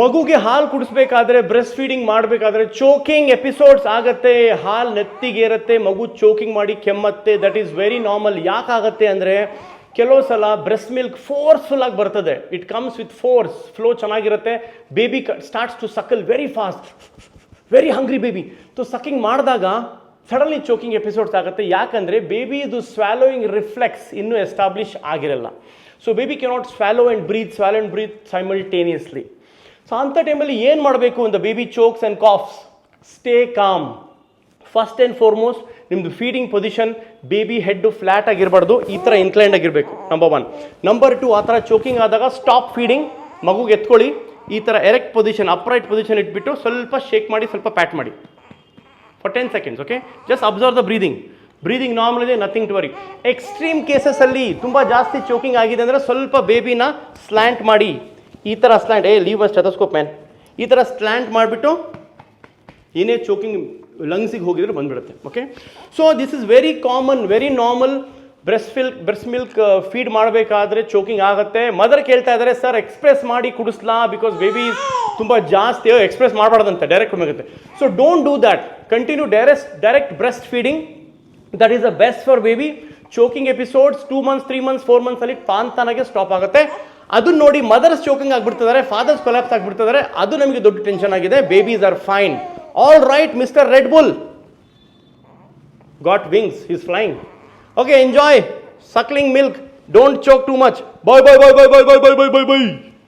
ಮಗುಗೆ ಹಾಲು ಕುಡಿಸ್ಬೇಕಾದ್ರೆ ಬ್ರೆಸ್ಟ್ ಫೀಡಿಂಗ್ ಮಾಡಬೇಕಾದ್ರೆ ಚೋಕಿಂಗ್ ಎಪಿಸೋಡ್ಸ್ ಆಗತ್ತೆ. ಹಾಲು ನೆತ್ತಿಗೇರುತ್ತೆ, ಮಗು ಚೋಕಿಂಗ್ ಮಾಡಿ ಕೆಮ್ಮತ್ತೆ. ದಟ್ ಈಸ್ ವೆರಿ ನಾರ್ಮಲ್ ಯಾಕಾಗತ್ತೆ ಅಂದರೆ ಕೆಲವು ಸಲ ಬ್ರೆಸ್ಟ್ ಮಿಲ್ಕ್ ಫೋರ್ಸ್ಫುಲ್ ಆಗಿ ಬರ್ತದೆ. It comes with force flow ಚೆನ್ನಾಗಿರುತ್ತೆ. Baby starts to suckle very fast very hungry baby so sucking ಮಾಡಿದಾಗ ಸಡನ್ಲಿ ಚೋಕಿಂಗ್ ಎಪಿಸೋಡ್ಸ್ ಆಗುತ್ತೆ. ಯಾಕಂದರೆ ಬೇಬಿದು ಸ್ವಾಲೋಯಿಂಗ್ ರಿಫ್ಲೆಕ್ಸ್ ಇನ್ನೂ ಎಸ್ಟಾಬ್ಲಿಷ್ ಆಗಿರಲ್ಲ. So baby cannot swallow and breathe swallow and breathe simultaneously so ಅಂಥ ಟೈಮಲ್ಲಿ ಏನು ಮಾಡಬೇಕು ಅಂತ baby chokes and coughs stay calm first and foremost ನಿಮ್ಮದು feeding position baby head flat ಆಗಿರಬಾರ್ದು. ಈ ಥರ ಇನ್ಕ್ಲೈಂಡ್ ಆಗಿರಬೇಕು ನಂಬರ್ ಒನ್ ನಂಬರ್ ಟು ಆ ಥರ ಚೋಕಿಂಗ್ ಆದಾಗ ಸ್ಟಾಪ್ ಫೀಡಿಂಗ್ ಮಗುಗೆ ಎತ್ಕೊಳ್ಳಿ. ಈ ಥರ ಎರೆಕ್ಟ್ ಪೊಸಿಷನ್ ಅಪ್ರೈಟ್ ಪೊಸಿಷನ್ ಇಟ್ಬಿಟ್ಟು ಸ್ವಲ್ಪ ಶೇಕ್ ಮಾಡಿ, ಸ್ವಲ್ಪ ಪ್ಯಾಟ್ ಮಾಡಿ. For ten seconds okay just observe the breathing breathing normal ಇದೆ ನಥಿಂಗ್ ಟು ವರಿ ಎಕ್ಸ್ಟ್ರೀಮ್ ಕೇಸಸಲ್ಲಿ ತುಂಬ ಜಾಸ್ತಿ ಚೋಕಿಂಗ್ ಆಗಿದೆ ಅಂದರೆ ಸ್ವಲ್ಪ ಬೇಬಿನ ಸ್ಲ್ಯಾಂಟ್ ಮಾಡಿ. ಈ ಥರ ಸ್ಲ್ಯಾಂಡ್ ಏ ಲೀವ್ ಅಸ್ ಸ್ಟೆಥೋಸ್ಕೋಪ್ ಮ್ಯಾನ್ ಈ ಥರ ಸ್ಲ್ಯಾಂಟ್ ಮಾಡಿಬಿಟ್ಟು ಏನೇ ಚೋಕಿಂಗ್ ಲಂಗ್ಸಿಗೆ ಹೋಗಿದ್ರೆ ಬಂದ್ಬಿಡುತ್ತೆ okay so this is very common very normal breast milk breast milk feed ಮಾಡಬೇಕಾದ್ರೆ ಚೋಕಿಂಗ್ ಆಗುತ್ತೆ. ಮದರ್ ಕೇಳ್ತಾ ಇದ್ದಾರೆ ಸರ್ ಎಕ್ಸ್ಪ್ರೆಸ್ ಮಾಡಿ ಕುಡಿಸ್ಲಾ? ಬಿಕಾಸ್ ಬೇಬಿ ತುಂಬ ಜಾಸ್ತಿ ಎಕ್ಸ್ಪ್ರೆಸ್ ಮಾಡಬಾರ್ದಂತೆ ಡೈರೆಕ್ಟ್ ಹೋಗುತ್ತೆ so don't do that continue direct direct breast feeding that is the best for baby choking episodes two months three months four ಮಂತ್ಸಲ್ಲಿ ತಾನಾಗೆ ಸ್ಟಾಪ್ ಆಗುತ್ತೆ. ಅದನ್ನ ನೋಡಿ ಮದರ್ಸ್ ಚೋಕಿಂಗ್ ಆಗ್ಬಿಡ್ತಿದ್ದಾರೆ ಫಾದರ್ಸ್ ಕೊಲಾಪ್ಸ್ ಆಗ್ಬಿಡ್ತಿದ್ದಾರೆ ಅದು ನಮಗೆ ದೊಡ್ಡ ಟೆನ್ಷನ್ ಆಗಿದೆ. Babies are fine all right mister red bull got wings is flying okay enjoy suckling milk don't choke too much bye bye bye bye bye bye bye bye bye bye